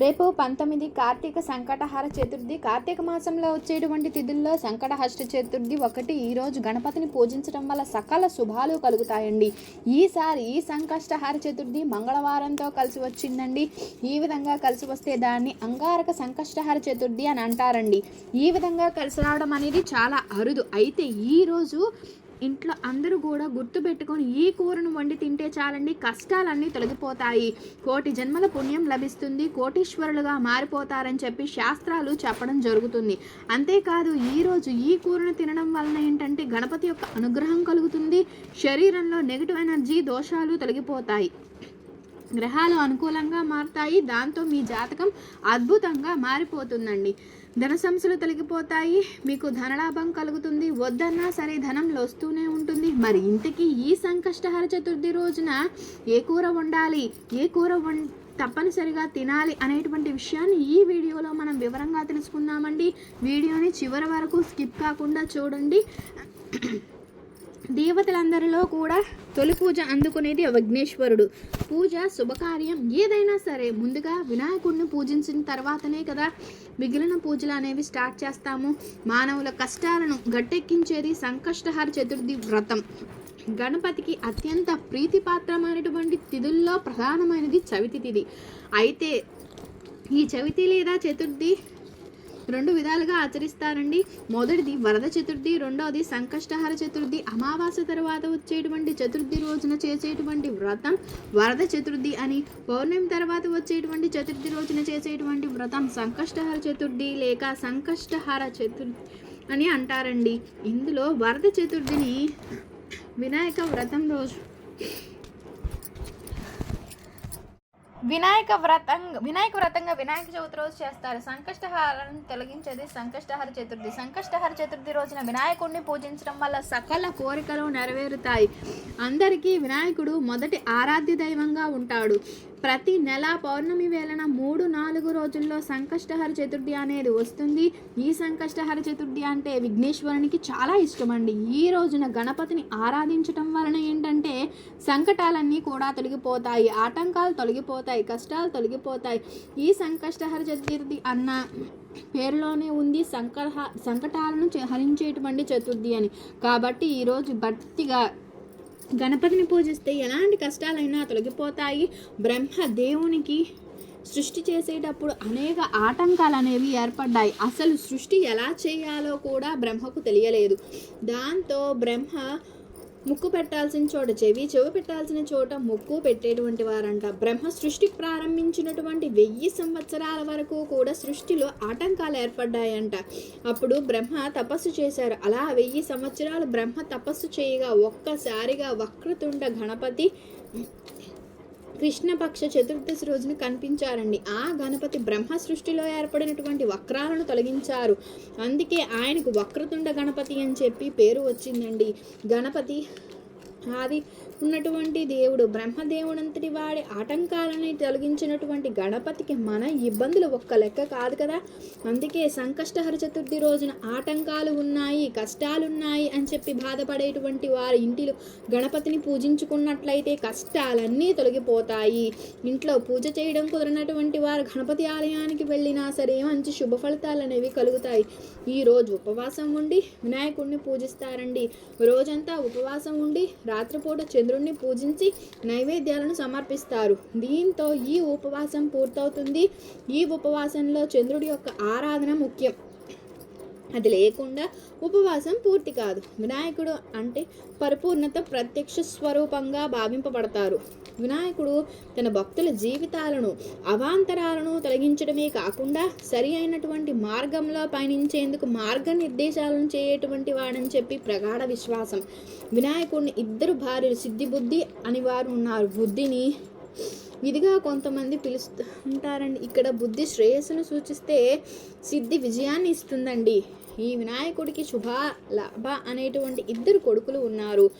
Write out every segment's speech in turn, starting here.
రేపు పంతొమ్మిది కార్తీక సంకటహార చతుర్థి. కార్తీక మాసంలో వచ్చేటువంటి తిథుల్లో సంకటహష్ట చతుర్థి ఒకటి. ఈరోజు గణపతిని పూజించడం వల్ల సకల శుభాలు కలుగుతాయండి. ఈసారి ఈ సంకష్టహార చతుర్థి మంగళవారంతో కలిసి వచ్చిందండి. ఈ విధంగా కలిసి వస్తే దాన్ని అంగారక సంకష్టహార చతుర్థి అని అంటారండి. ఈ విధంగా కలిసి రావడం అనేది చాలా అరుదు. అయితే ఈరోజు ఇంట్లో అందరూ కూడా గుర్తుపెట్టుకొని ఈ కూరను వండి తింటే చాలండి కష్టాలన్నీ తొలగిపోతాయి. కోటి జన్మల పుణ్యం లభిస్తుంది కోటీశ్వరులుగా మారిపోతారని చెప్పి శాస్త్రాలు చెప్పడం జరుగుతుంది. అంతేకాదు ఈరోజు ఈ కూరను తినడం వలన ఏంటంటే గణపతి యొక్క అనుగ్రహం కలుగుతుంది శరీరంలో నెగిటివ్ ఎనర్జీ దోషాలు తొలగిపోతాయి. గ్రహాలు అనుకూలంగా మారుతాయి దాంతో మీ జాతకం అద్భుతంగా మారిపోతుందండి. ధన సమస్యలు తొలగిపోతాయి మీకు ధనలాభం కలుగుతుంది. వద్దన్నా సరే ధనం వస్తూనే ఉంటుంది. మరి ఇంతకీ ఈ సంకష్టహర చతుర్థి రోజున ఏ కూర వండాలి? ఏ కూర వం తప్పనిసరిగా తినాలి అనేటువంటి విషయాన్ని ఈ వీడియోలో మనం వివరంగా తెలుసుకుందామండి. వీడియోని చివరి వరకు స్కిప్ కాకుండా చూడండి. దేవతలందరిలో కూడా తొలి పూజ అందుకునేది విఘ్నేశ్వరుడు. పూజ శుభకార్యం ఏదైనా సరే ముందుగా వినాయకుడిని పూజించిన తర్వాతనే కదా మిగిలిన పూజలు అనేవి స్టార్ట్ చేస్తాము. మానవుల కష్టాలను గట్టెక్కించేది సంకష్టహార చతుర్థి వ్రతం. గణపతికి అత్యంత ప్రీతిపాత్రమైనటువంటి తిథుల్లో ప్రధానమైనది చవితి తిథి. అయితే ఈ చవితి లేదా చతుర్థి రెండు విధాలుగా ఆచరిస్తారండి. మొదటిది వరద చతుర్థి రెండవది సంకష్టహర చతుర్థి అమావాస్య తర్వాత వచ్చేటువంటి చతుర్థి రోజున చేసేటువంటి వ్రతం. వరద చతుర్థి అని పౌర్ణమి తర్వాత వచ్చేటువంటి చతుర్థి రోజున చేసేటువంటి వ్రతం సంకష్టహర చతుర్థి లేక సంకష్టహర చతుర్థి అని అంటారండి. ఇందులో వరద చతుర్థిని వినాయక వ్రతం రోజు వినాయక వ్రతం వినాయక వ్రతంగా వినాయక చవితి రోజు చేస్తారు. సంకష్టహారాన్ని తొలగించేది సంకష్టహార చతుర్థి. సంకష్టహార చతుర్థి రోజున వినాయకుడిని పూజించడం వల్ల సకల కోరికలు నెరవేరుతాయి. అందరికీ వినాయకుడు మొదటి ఆరాధ్య దైవంగా ఉంటాడు. ప్రతి నెల పౌర్ణమి వేళన మూడు నాలుగు రోజుల్లో సంకష్టహర చతుర్థి అనేది వస్తుంది. ఈ సంకష్టహర చతుర్థి అంటే విఘ్నేశ్వరునికి చాలా ఇష్టమండి. ఈ రోజున గణపతిని ఆరాధించటం వలన సంకటాలన్నీ కూడా తొలగిపోతాయి ఆటంకాలు తొలగిపోతాయి కష్టాలు తొలగిపోతాయి. ఈ సంకష్టహర చతుర్థి అన్న పేరులోనే ఉంది సంకట సంకటాలను హరించేటువంటి చతుర్థి అని. కాబట్టి ఈరోజు భక్తిగా గణపతిని పూజిస్తే ఎలాంటి కష్టాలైనా తొలగిపోతాయి. బ్రహ్మ దేవునికి సృష్టి చేసేటప్పుడు అనేక ఆటంకాలు అనేవి ఏర్పడ్డాయి. అసలు సృష్టి ఎలా చేయాలో కూడా బ్రహ్మకు తెలియలేదు. దాంతో బ్రహ్మ ముక్కు పెట్టాల్సిన చోట చెవి చెవి పెట్టాల్సిన చోట ముక్కు పెట్టేటువంటి వారంట. బ్రహ్మ సృష్టి ప్రారంభించినటువంటి వెయ్యి సంవత్సరాల వరకు కూడా సృష్టిలో ఆటంకాలు ఏర్పడ్డాయంట. అప్పుడు బ్రహ్మ తపస్సు చేశారు. అలా వెయ్యి సంవత్సరాలు బ్రహ్మ తపస్సు చేయగా ఒక్కసారిగా వక్రతుండ గణపతి కృష్ణపక్ష చతుర్దశి రోజున కనిపించారండి. ఆ గణపతి బ్రహ్మ సృష్టిలో ఏర్పడినటువంటి వక్రాలను తొలగించారు. అందుకే ఆయనకు వక్రతుండ గణపతి అని చెప్పి పేరు వచ్చిందండి. గణపతి ఆది ఉన్నటువంటి దేవుడు బ్రహ్మదేవుడంతటి వాడి ఆటంకాలని తొలగించినటువంటి గణపతికి మన ఇబ్బందులు ఒక్క లెక్క కాదు కదా. అందుకే సంకష్టహర చతుర్థి రోజున ఆటంకాలు ఉన్నాయి కష్టాలు ఉన్నాయి అని చెప్పి బాధపడేటువంటి వారి ఇంటిలో గణపతిని పూజించుకున్నట్లయితే కష్టాలన్నీ తొలగిపోతాయి. ఇంట్లో పూజ చేయడం కుదరనటువంటి వారు గణపతి ఆలయానికి వెళ్ళినా సరే మంచి శుభ ఫలితాలు అనేవి కలుగుతాయి. ఈ రోజు ఉపవాసం ఉండి వినాయకుడిని పూజిస్తారండి. రోజంతా ఉపవాసం ఉండి రాత్రిపూట చంద్రుడిని పూజించి నైవేద్యాలను సమర్పిస్తారు. దీంతో ఈ ఉపవాసం పూర్తవుతుంది. ఈ ఉపవాసంలో చంద్రుడి యొక్క ఆరాధన ముఖ్యం. అది లేకుండా ఉపవాసం పూర్తి కాదు. వినాయకుడు అంటే పరిపూర్ణత ప్రత్యక్ష స్వరూపంగా భావింపబడతారు. వినాయకుడు తన భక్తుల జీవితాలను అవాంతరాలను తొలగించడమే కాకుండా సరి అయినటువంటి మార్గంలో పయనించేందుకు మార్గనిర్దేశాలను చేయటువంటి వాడని చెప్పి ప్రగాఢ విశ్వాసం. వినాయకుడిని ఇద్దరు భార్యలు సిద్ధి బుద్ధి అని వారు ఉన్నారు. బుద్ధిని ఇదిగా కొంతమంది పిలుస్తుంటారండి. ఇక్కడ బుద్ధి శ్రేయస్సును సూచిస్తే సిద్ధి విజయాన్ని ఇస్తుందండి. ఈ వినాయకుడికి శుభ లాభ అనేటువంటి ఇద్దరు కొడుకులు ఉన్నారు.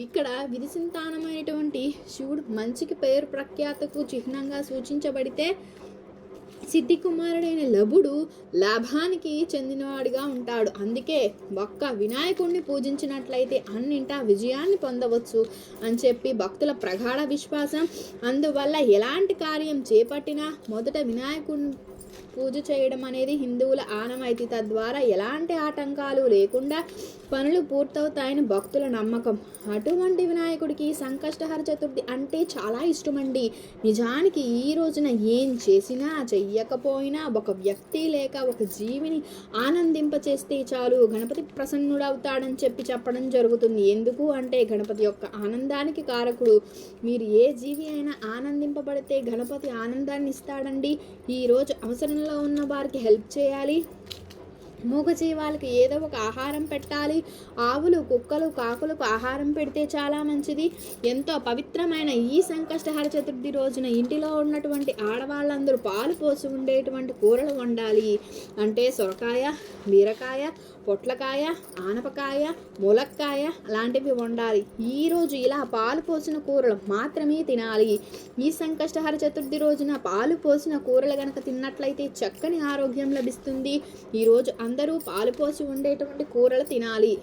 ఇక్కడ విధి సంతానమైనటువంటి శివుడు మంచికి పేరు ప్రఖ్యాతకు చిహ్నంగా సూచించబడితే సిద్ధి కుమారుడైన లభుడు లాభానికి చెందినవాడిగా ఉంటాడు. అందుకే ఒక్క వినాయకుడిని పూజించినట్లయితే అన్నింటా విజయాన్ని పొందవచ్చు అని చెప్పి భక్తుల ప్రగాఢ విశ్వాసం. అందువల్ల ఎలాంటి కార్యం చేపట్టినా మొదట వినాయకుడిని పూజ చేయడం అనేది హిందువుల ఆనవాయితీ. తద్వారా ఎలాంటి ఆటంకాలు లేకుండా పనులు పూర్తవుతాయని భక్తుల నమ్మకం. అటువంటి వినాయకుడికి సంకష్టహర చతుర్థి అంటే చాలా ఇష్టమండి. నిజానికి ఈ రోజున ఏం చేసినా చెయ్యకపోయినా ఒక వ్యక్తి లేక ఒక జీవిని ఆనందింపచేస్తే చాలు. గణపతి ప్రసన్నుడవుతాడని చెప్పి చెప్పడం జరుగుతుంది. ఎందుకు అంటే గణపతి యొక్క ఆనందానికి కారకుడు. మీరు ఏ జీవి అయినా ఆనందింపబడితే గణపతి ఆనందాన్ని ఇస్తాడండి ఈరోజు అవసరంలో ఉన్న వారికి హెల్ప్ చేయాలి. మూగజీవాలకు ఏదో ఒక ఆహారం పెట్టాలి. ఆవులు కుక్కలు కాకులకు ఆహారం పెడితే చాలా మంచిది. ఎంతో పవిత్రమైన ఈ సంకష్టహర చతుర్థి రోజున ఇంటిలో ఉన్నటువంటి ఆడవాళ్ళందరూ పాలు పోసి ఉండేటువంటి కూరలు వండాలి. అంటే సొరకాయ బీరకాయ పొట్లకాయ ఆనపకాయ ములక్కాయ అలాంటివి వండాలి. ఈరోజు ఇలా పాలు పోసిన కూరలు మాత్రమే తినాలి. ఈ సంకష్టహర చతుర్థి రోజున పాలు పోసిన కూరలు గనక తిన్నట్లయితే చక్కని ఆరోగ్యం లభిస్తుంది. ఈరోజు అందరూ పాలు పోసి ఉండేటువంటి కూరలు తినాలి.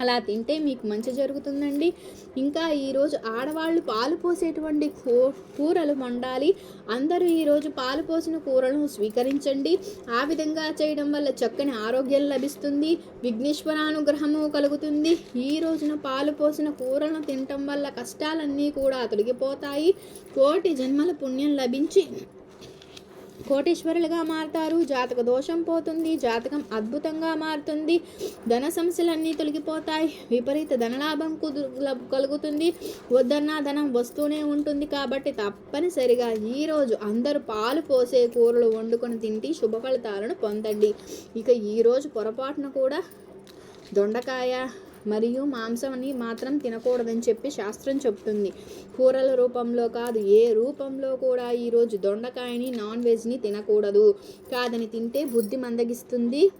అలా తింటే మీకు మంచి జరుగుతుందండి. ఇంకా ఈరోజు ఆడవాళ్ళు పాలు పోసేటువంటి కూ కూరలు వండాలి. అందరూ ఈరోజు పాలు పోసిన కూరలను స్వీకరించండి. ఆ విధంగా చేయడం వల్ల చక్కని ఆరోగ్యం లభిస్తుంది. విఘ్నేశ్వరానుగ్రహము కలుగుతుంది. ఈ రోజున పాలు పోసిన కూరలను తినటం వల్ల కష్టాలన్నీ కూడా తొలగిపోతాయి. కోటి జన్మల పుణ్యం లభించి కోటీశ్వరులుగా మారుతారు జాతక దోషం పోతుంది జాతకం అద్భుతంగా మారుతుంది ధన సమస్యలన్నీ తొలగిపోతాయి విపరీత ధనలాభం కుదు కలుగుతుంది వద్దన్నా ధనం వస్తూనే ఉంటుంది కాబట్టి తప్పనిసరిగా ఈరోజు అందరూ పాలు పోసే కూరలు వండుకొని తింటి శుభ ఫలితాలను పొందండి. ఇక ఈరోజు పొరపాటున కూడా దొండకాయ మరియు మాంసంని మాత్రం తినకూడదని చెప్పి శాస్త్రం చెప్తుంది. కూరల రూపంలో కాదు ఏ రూపంలో కూడా ఈరోజు దొండకాయని నాన్ వెజ్ని తినకూడదు. కాదని తింటే బుద్ధి మందగిస్తుంది.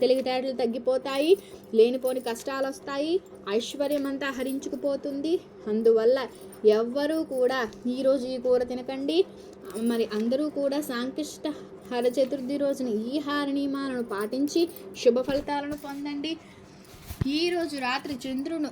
తెలివితేటలు తగ్గిపోతాయి లేనిపోని కష్టాలు వస్తాయి ఐశ్వర్యమంతా హరించుకుపోతుంది. అందువల్ల ఎవ్వరూ కూడా ఈరోజు ఈ కూర తినకండి. మరి అందరూ కూడా సాంకిష్ట హర చతుర్థి రోజున ఈ హార నియమాలను పాటించి శుభ ఫలితాలను పొందండి. ఈరోజు రాత్రి చంద్రుడు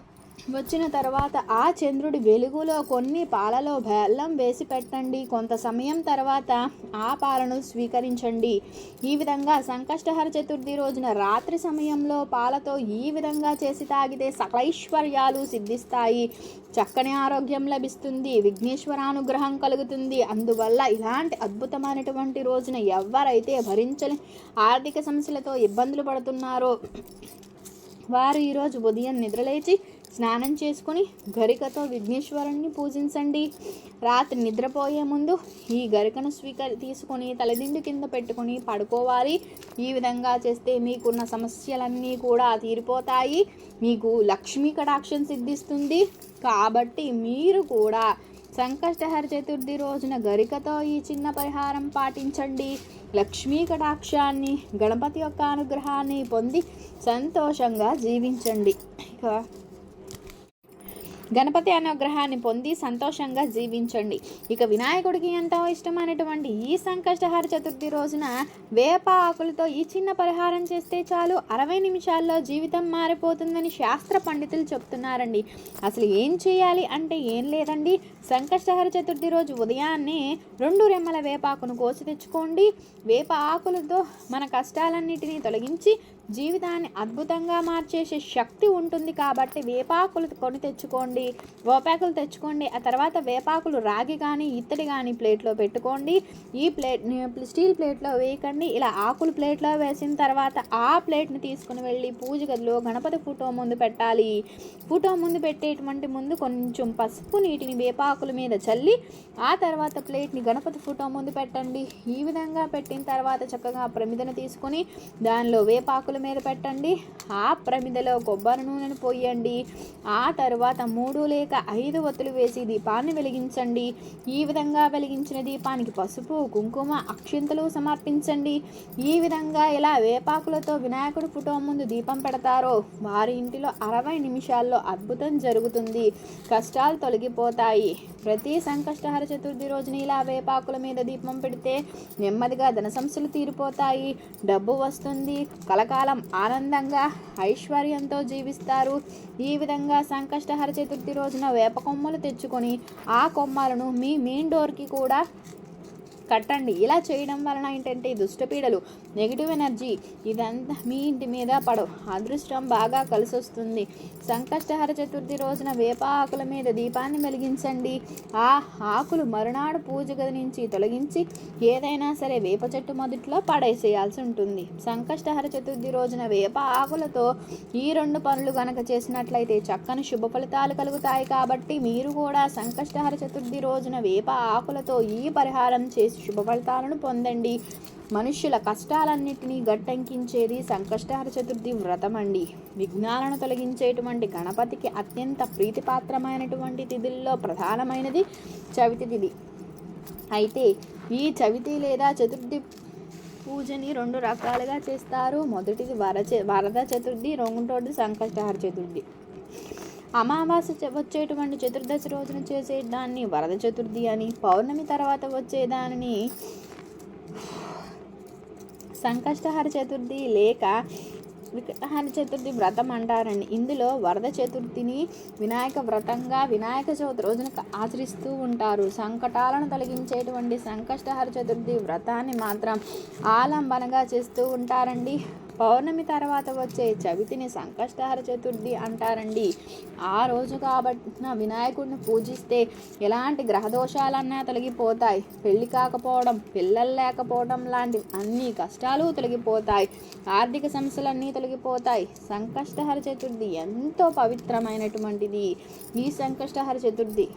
వచ్చిన తర్వాత ఆ చంద్రుడి వెలుగులో కొన్ని పాలలో బెల్లం వేసి పెట్టండి. కొంత సమయం తర్వాత ఆ పాలను స్వీకరించండి. ఈ విధంగా సంకష్టహర చతుర్థి రోజున రాత్రి సమయంలో పాలతో ఈ విధంగా చేసి తాగితే సకలైశ్వర్యాలు సిద్ధిస్తాయి. చక్కని ఆరోగ్యం లభిస్తుంది. విఘ్నేశ్వరానుగ్రహం కలుగుతుంది. అందువల్ల ఇలాంటి అద్భుతమైనటువంటి రోజున ఎవరైతే భరించని ఆర్థిక సమస్యలతో ఇబ్బందులు పడుతున్నారో వారు ఈరోజు ఉదయం నిద్రలేచి స్నానం చేసుకొని గరికతో విఘ్నేశ్వరుణ్ణి పూజించండి. రాత్రి నిద్రపోయే ముందు ఈ గరికను స్వీకరి తీసుకొని తలదిండు కింద పెట్టుకొని పడుకోవాలి. ఈ విధంగా చేస్తే మీకున్న సమస్యలన్నీ కూడా తీరిపోతాయి. మీకు లక్ష్మీ కటాక్షం సిద్ధిస్తుంది. కాబట్టి మీరు కూడా సంకష్టహర చతుర్థి రోజున గరికతో ఈ చిన్న పరిహారం పాటించండి. లక్ష్మీ కటాక్షాన్ని గణపతి యొక్క అనుగ్రహాన్ని పొంది సంతోషంగా జీవించండి. ఇక గణపతి అనుగ్రహాన్ని పొంది సంతోషంగా జీవించండి. ఇక వినాయకుడికి ఎంతో ఇష్టమైనటువంటి ఈ సంకష్టహార చతుర్థి రోజున వేప ఆకులతో ఈ చిన్న పరిహారం చేస్తే చాలు. అరవై నిమిషాల్లో జీవితం మారిపోతుందని శాస్త్ర పండితులు చెప్తున్నారండి. అసలు ఏం చేయాలి అంటే ఏం లేదండి. సంకష్టహార చతుర్థి రోజు ఉదయాన్నే రెండు రెమ్మల వేపాకును కోసి తెచ్చుకోండి. వేప ఆకులతో మన కష్టాలన్నిటినీ తొలగించి జీవితాన్ని అద్భుతంగా మార్చేసే శక్తి ఉంటుంది కాబట్టి వేపాకులు కొని తెచ్చుకోండి వేపాకులు తెచ్చుకోండి ఆ తర్వాత వేపాకులు రాగి కానీ ఇత్తడి కానీ ప్లేట్లో పెట్టుకోండి ఈ ప్లేట్ స్టీల్ ప్లేట్లో వేయకండి ఇలా ఆకులు ప్లేట్లో వేసిన తర్వాత ఆ ప్లేట్ని తీసుకుని వెళ్ళి పూజ గదిలో గణపతి ఫోటో ముందు పెట్టాలి. ఫోటో ముందు పెట్టేటువంటి ముందు కొంచెం పసుపు నీటిని వేపాకుల మీద చల్లి ఆ తర్వాత ప్లేట్ని గణపతి ఫోటో ముందు పెట్టండి. ఈ విధంగా పెట్టిన తర్వాత చక్కగా ప్రమిదను తీసుకొని దానిలో వేపాకులు ఆకుల మీద పెట్టండి. ఆ ప్రమిదలో కొబ్బరి నూనెను పోయండి. ఆ తరువాత మూడు లేక ఐదు ఒత్తులు వేసి దీపాన్ని వెలిగించండి. ఈ విధంగా వెలిగించిన దీపానికి పసుపు కుంకుమ అక్షింతలు సమర్పించండి. ఈ విధంగా ఇలా వేపాకులతో వినాయకుడి ఫోటో ముందు దీపం పెడతారో వారి ఇంటిలో అరవై నిమిషాల్లో అద్భుతం జరుగుతుంది. కష్టాలు తొలగిపోతాయి. ప్రతి సంకష్టహర చతుర్థి రోజున ఇలా వేపాకుల మీద దీపం పెడితే నెమ్మదిగా ధన సమస్యలు తీరిపోతాయి. డబ్బు వస్తుంది. కలకాలం ఆనందంగా ఐశ్వర్యంతో జీవిస్తారు. ఈ విధంగా సంకష్టహర చతుర్థి రోజున వేప కొమ్మలు తెచ్చుకొని ఆ కొమ్మలను మీ మెయిన్ డోర్కి కూడా కట్టండి. ఇలా చేయడం వలన ఏంటంటే దుష్టపీడలు నెగిటివ్ ఎనర్జీ ఇదంతా మీ ఇంటి మీద పడవు. అదృష్టం బాగా కలిసి వస్తుంది సంకష్టహర చతుర్థి రోజున వేప ఆకుల మీద దీపాన్ని వెలిగించండి. ఆ ఆకులు మరునాడు పూజ గది నుంచి తొలగించి ఏదైనా సరే వేప చెట్టు మొదట్లో పడేసేయాల్సి ఉంటుంది. సంకష్టహర చతుర్థి రోజున వేప ఆకులతో ఈ రెండు పనులు గనక చేసినట్లయితే చక్కని శుభ ఫలితాలు కలుగుతాయి కాబట్టి మీరు కూడా సంకష్టహర చతుర్థి రోజున వేప ఆకులతో ఈ పరిహారం చేసి శుభ ఫలితాలను పొందండి. మనుష్యుల కష్టాలన్నింటినీ గట్టంకించేది సంకష్టహర చతుర్థి వ్రతం అండి. విఘ్నాలను తొలగించేటువంటి గణపతికి అత్యంత ప్రీతిపాత్రమైనటువంటి తిథుల్లో ప్రధానమైనది చవితి తిథి. అయితే ఈ చవితి లేదా చతుర్థి పూజని రెండు రకాలుగా చేస్తారు. మొదటిది వరచ వరద చతుర్థి రెండోది సంకష్టహర చతుర్థి. అమావాస్య వచ్చేటువంటి చతుర్దశి రోజున చేసే దాన్ని వరద చతుర్థి అని పౌర్ణమి తర్వాత వచ్చే దానిని సంకష్టహర చతుర్థి లేక వికటహర చతుర్థి వ్రతం అంటారండి. ఇందులో వరద చతుర్థిని వినాయక వ్రతంగా వినాయక చవితి రోజున ఆచరిస్తూ ఉంటారు. సంకటాలను తొలగించేటువంటి సంకష్టహర చతుర్థి వ్రతాన్ని మాత్రం ఆలంబనగా చేస్తూ ఉంటారండి. పౌర్ణమి తర్వాత వచ్చే చవితిని సంకష్టహర చతుర్థి అంటారండి. ఆ రోజు కాబట్టి వినాయకుడిని పూజిస్తే ఎలాంటి గ్రహదోషాలన్నా తొలగిపోతాయి. పెళ్ళి కాకపోవడం పిల్లలు లేకపోవడం లాంటి అన్ని కష్టాలు తొలగిపోతాయి. ఆర్థిక సమస్యలన్నీ తొలగిపోతాయి. సంకష్టహర చతుర్థి ఎంతో పవిత్రమైనటువంటిది. ఈ సంకష్టహర చతుర్థి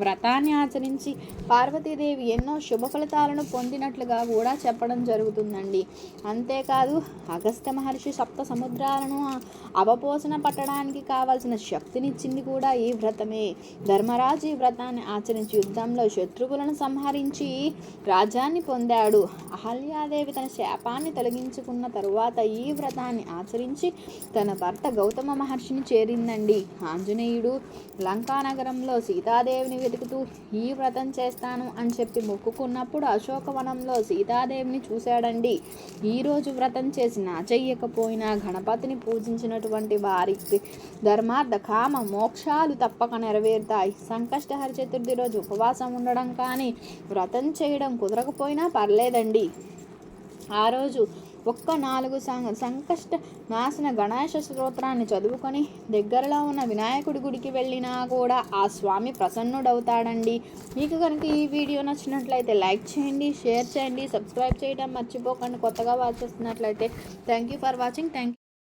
వ్రతాన్ని ఆచరించి పార్వతీదేవి ఎన్నో శుభ ఫలితాలను పొందినట్లుగా కూడా చెప్పడం జరుగుతుందండి. అంతేకాదు అగస్త్య మహర్షి సప్త సముద్రాలను అవపోసన పట్టడానికి కావాల్సిన శక్తినిచ్చింది కూడా ఈ వ్రతమే. ధర్మరాజు ఈ వ్రతాన్ని ఆచరించి యుద్ధంలో శత్రువులను సంహరించి రాజ్యాన్ని పొందాడు. అహల్యాదేవి తన శాపాన్ని తొలగించుకున్న తరువాత ఈ వ్రతాన్ని ఆచరించి తన భర్త గౌతమ మహర్షిని చేరిందండి. ఆంజనేయుడు లంకానగరంలో సీతాదేవిని వెతుకుతూ ఈ వ్రతం చేస్తాను అని చెప్పి మొక్కుకున్నప్పుడు అశోకవనంలో సీతాదేవిని చూశాడండి. ఈరోజు వ్రతం చేసి నాచెయ్యకపోయినా గణపతిని పూజించినటువంటి వారికి ధర్మార్థ కామ మోక్షాలు తప్పక నెరవేరుతాయి. సంకష్టహర చతుర్థి రోజు ఉపవాసం ఉండడం కానీ వ్రతం చేయడం కుదరకపోయినా పర్లేదండి. ఆ రోజు ఒక్క నాలుగు సం సంకష్ట నాశన గణేష స్తోత్రాన్ని చదువుకొని దగ్గరలో ఉన్న వినాయకుడి గుడికి వెళ్ళినా కూడా ఆ స్వామి ప్రసన్నుడవుతాడండి. మీకు కనుక ఈ వీడియో నచ్చినట్లయితే లైక్ చేయండి షేర్ చేయండి సబ్స్క్రైబ్ చేయడం మర్చిపోకండి. కొత్తగా వాచ్ చేస్తున్నట్లయితే thank you for watching thank